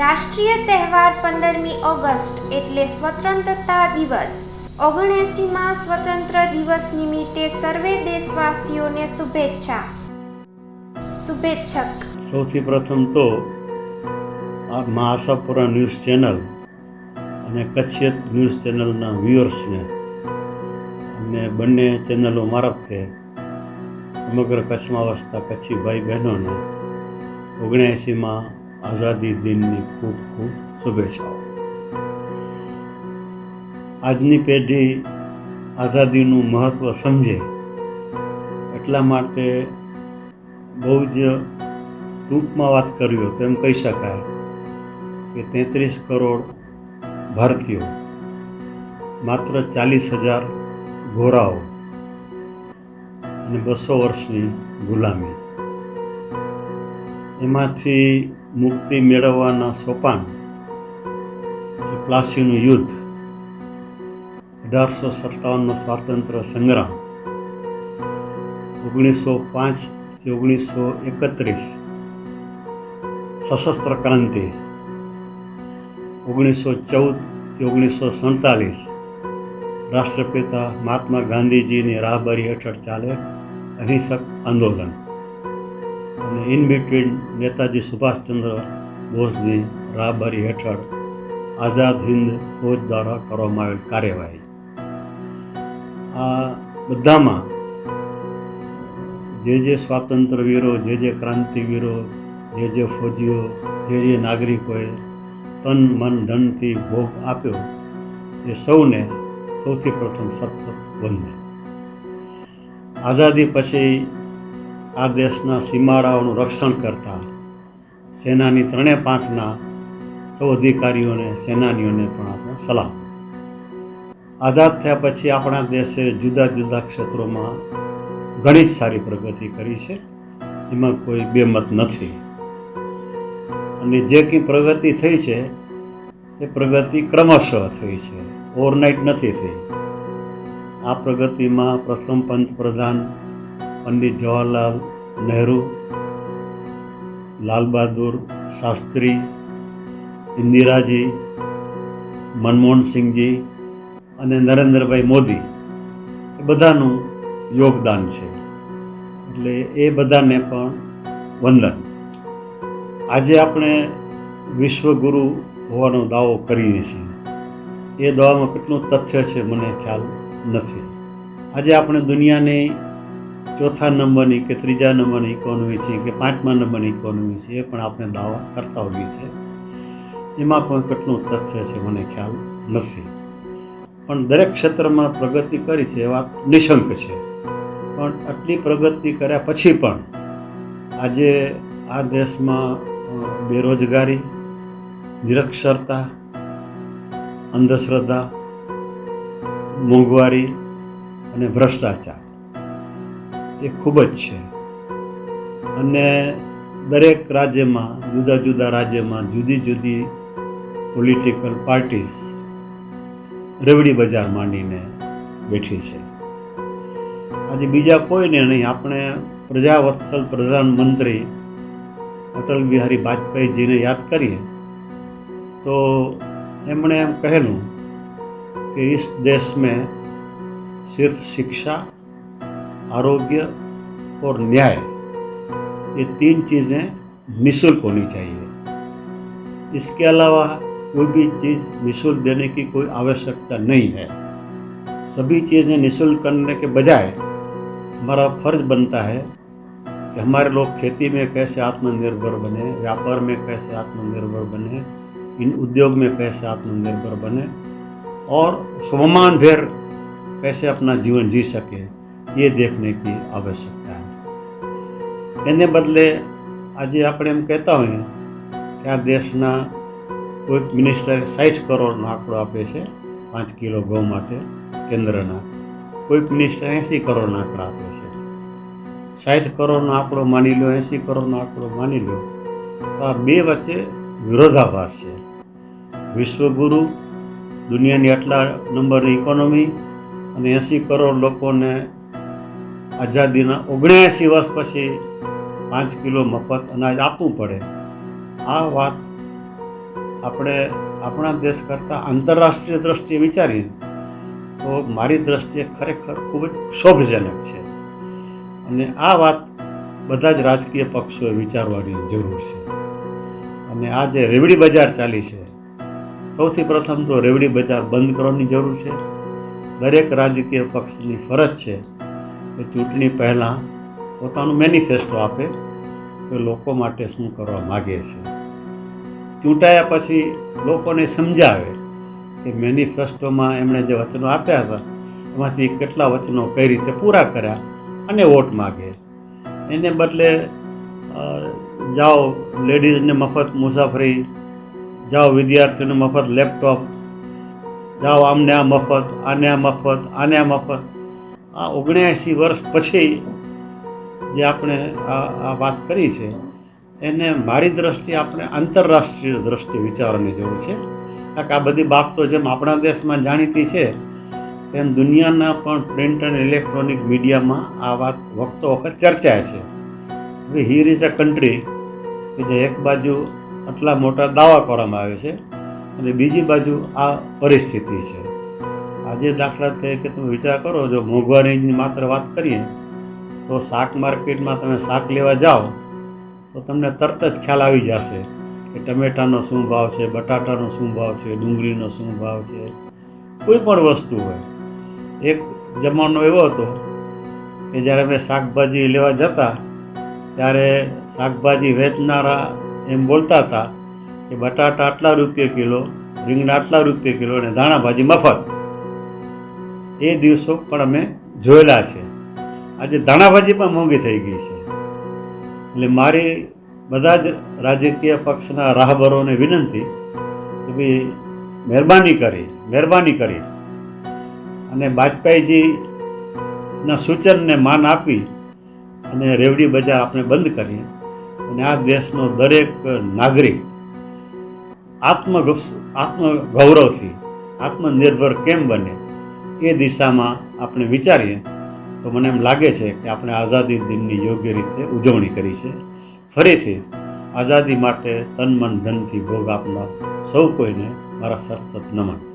રાષ્ટ્રીય તહેવાર પંદરમી ઓગસ્ટ એટલે સ્વતંત્રતા દિવસ. ઓગણએંસીમાં સ્વતંત્ર દિવસ નિમિત્તે સર્વે દેશવાસીઓને શુભેચ્છા. શુભેચ્છક. સૌથી પ્રથમ તો આ મા ન્યૂઝ ચેનલ અને કચ્છિયત ન્યૂઝ ચેનલના વ્યુઅર્સને અને બંને ચેનલો મારફતે સમગ્ર કચ્છમાં વસતા કચ્છી ભાઈ બહેનોને ઓગણએંસીમાં આઝાદી દિનની ખૂબ ખૂબ શુભેચ્છાઓ. આજની પેઢી આઝાદીનું મહત્ત્વ સમજે એટલા માટે બહુ જ ટૂંકમાં વાત કરવી તો એમ કહી શકાય કે તેત્રીસ કરોડ ભારતીયો, માત્ર ચાલીસ હજાર ગોરાઓ અને બસો વર્ષની ગુલામી. એમાંથી મુક્તિ મેળવવાના સોપાન પ્લાસીનું યુદ્ધ અઢારસો સત્તાવનનો સ્વાતંત્ર્ય સંગ્રામ ઓગણીસો પાંચથી ઓગણીસો એકત્રીસ સશસ્ત્ર ક્રાંતિ ઓગણીસો ચૌદથી ઓગણીસો સડતાલીસ રાષ્ટ્રપિતા મહાત્મા ગાંધીજીની રાહબરી હેઠળ ચાલે અહિંસક આંદોલન. અને ઇન બિટવીન નેતાજી સુભાષચંદ્ર બોઝની રાહબરી હેઠળ આઝાદ હિન્દ ફોજ દ્વારા કરવામાં આવેલ કાર્યવાહી. આ બધામાં જે જે સ્વાતંત્ર્ય વીરો જે જે ક્રાંતિવીરો, જે જે ફૌજીઓ, જે જે નાગરિકોએ તન, મન, ધનથી ભોગ આપ્યો, એ સૌને સૌથી પ્રથમ સત્સંગ સત વંદન આઝાદી પછી આ દેશના સીમાડાઓનું રક્ષણ કરતા સેનાની ત્રણેય પાંખના સૌ અધિકારીઓને સેનાનીઓને પણ આપણે સલામ આઝાદ થયા પછી આપણા દેશે જુદા જુદા ક્ષેત્રોમાં ઘણી જ સારી પ્રગતિ કરી છે. એમાં કોઈ બેમત નથી. અને જે કંઈ પ્રગતિ થઈ છે, એ પ્રગતિ ક્રમશઃ થઈ છે. ઓવરનાઇટ નથી થઈ. આ પ્રગતિમાં પ્રથમ પંતપ્રધાન પંડિત જવાહરલાલ નહેરુ, લાલ બહાદુર શાસ્ત્રી, ઇન્દિરાજી મનમોહનસિંહજી અને નરેન્દ્રભાઈ મોદી એ બધાનું યોગદાન છે. એટલે એ બધાને પણ વંદન. આજે આપણે વિશ્વગુરુ હોવાનો દાવો કરીએ છીએ. એ દાવામાં કેટલું તથ્ય છે મને ખ્યાલ નથી. આજે આપણે દુનિયાની ચોથા નંબરની કે ત્રીજા નંબરની ઇકોનોમી છે કે પાંચમા નંબરની ઇકોનોમી છે એ પણ આપણે દાવા કરતા હોઈએ છીએ. એમાં પણ કેટલું તથ્ય છે મને ખ્યાલ નથી. પણ દરેક ક્ષેત્રમાં પ્રગતિ કરી છે એ વાત નિશંક છે. પણ આટલી પ્રગતિ કર્યા પછી પણ આજે આ દેશમાં બેરોજગારી, નિરક્ષરતા, અંધશ્રદ્ધા, મોંઘવારી અને ભ્રષ્ટાચાર એ ખૂબ જ છે અને દરેક રાજ્યમાં જુદા જુદા રાજ્યમાં જુદી જુદી પોલિટિકલ પાર્ટીઝ રેવડી બજાર માંડીને બેઠી છે આજે બીજા કોઈને નહીં આપણે પ્રજાવત્સલ પ્રધાનમંત્રી અટલ બિહારી વાજપેયીજીને યાદ કરીએ તો એમણે એમ કહેલું कि इस देश में सिर्फ शिक्षा आरोग्य और न्याय, ये तीन चीज़ें निशुल्क होनी चाहिए। इसके अलावा कोई भी चीज़ निशुल्क देने की कोई आवश्यकता नहीं है। सभी चीज़ें निशुल्क करने के बजाय हमारा फ़र्ज़ बनता है कि हमारे लोग खेती में कैसे आत्मनिर्भर बने, व्यापार में कैसे आत्मनिर्भर बने, इन उद्योग में कैसे आत्मनिर्भर बने और स्वमान भेर कैसे अपना जीवन जी सके। ये देखने की आवश्यकता है એને બદલે આજે આપણે એમ કહેતા હોઈએ કે આ દેશના કોઈક મિનિસ્ટરે સાઠ કરોડનો આંકડો આપે છે પાંચ કિલો ઘઉં માટે કેન્દ્રના કોઈક મિનિસ્ટર એંસી કરોડનો આંકડા આપે છે સાઠ કરોડનો આંકડો માની લો એંસી કરોડનો આંકડો માની લો તો આ બે વચ્ચે વિરોધાભાસ છે વિશ્વગુરુ દુનિયાની આટલા નંબરની ઇકોનોમી અને એંસી કરોડ લોકોને આઝાદીના ઓગણએંસી વર્ષ પછી પાંચ કિલો મફત અનાજ આપવું પડે. આ વાત આપણે આપણા દેશ કરતાં આંતરરાષ્ટ્રીય દ્રષ્ટિએ વિચારીએ, તો મારી દ્રષ્ટિએ ખરેખર ખૂબ જ ક્ષોભજનક છે. અને આ વાત બધા જ રાજકીય પક્ષોએ વિચારવાની જરૂર છે. અને આ જે રેવડી બજાર ચાલી છે, સૌથી પ્રથમ તો રેવડી બજાર બંધ કરવાની જરૂર છે. દરેક રાજકીય પક્ષની ફરજ છે કે ચૂંટણી પહેલાં પોતાનું મેનિફેસ્ટો આપે કે લોકો માટે શું કરવા માગે છે. ચૂંટાયા પછી લોકોને સમજાવે કે મેનિફેસ્ટોમાં એમણે જે વચનો આપ્યા હતા, એમાંથી કેટલા વચનો કઈ રીતે પૂરા કર્યા અને વોટ માગે. એને બદલે જાઓ લેડીઝને મફત મુસાફરી, જાઓ વિદ્યાર્થીઓને મફત લેપટોપ, જાઓ આમને આ મફત, આને આ મફત, આને આ મફત આ ઓગણ્યાસી વર્ષ પછી જે આપણે આ આ વાત કરી છે, એને મારી દ્રષ્ટિએ આપણે આંતરરાષ્ટ્રીય દ્રષ્ટિએ વિચારવાની જરૂર છે. કારણ કે આ બધી બાબતો જેમ આપણા દેશમાં જાણીતી છે, તેમ દુનિયાના પણ પ્રિન્ટ અને ઇલેક્ટ્રોનિક મીડિયામાં આ વાત વખતો વખત ચર્ચાય છે. હવે હીર ઇઝ અ કન્ટ્રી કે જે એક બાજુ આટલા મોટા દાવા કરવામાં આવે છે અને બીજી બાજુ આ પરિસ્થિતિ છે. આજે દાખલા તરીકે તમે વિચાર કરો, જો મોંઘવારીની માત્ર વાત કરીએ, તો શાક માર્કેટમાં તમે શાક લેવા જાઓ, તો તમને તરત જ ખ્યાલ આવી જશે કે ટમેટાનો શું ભાવ છે, બટાટાનો શું ભાવ છે, ડુંગળીનો શું ભાવ છે, કોઈ પણ વસ્તુ હોય. એક જમાનો એવો હતો કે જ્યારે અમે શાકભાજી લેવા જતા, ત્યારે શાકભાજી વેચનારા એમ બોલતા હતા કે બટાટા આટલા રૂપિયા કિલો, રીંગણા આટલા રૂપિયા કિલો અને ધાણાભાજી મફત. એ દિવસો પણ અમે જોયેલા છે. આજે ધાણાભાજી પણ મોંઘી થઈ ગઈ છે. એટલે મારી બધા જ રાજકીય પક્ષના રાહબરોને વિનંતી કે ભાઈ મહેરબાની કરી મહેરબાની કરી. અને વાજપેયીજીના સૂચનને માન આપી અને રેવડી બજાર આપણે બંધ કરીએ અને આ દેશનો દરેક નાગરિક આત્મ આત્મ ગૌરવથી આત્મનિર્ભર કેમ બને? એ દિશામાં આપણે વિચારીએ, તો મને એમ લાગે છે કે આપણે આઝાદી દિનની યોગ્ય રીતે ઉજવણી કરી છે. ફરીથી, આઝાદી માટે તન મન ધનથી ભોગ આપનાર સૌ કોઈને મારા સત સત નમન.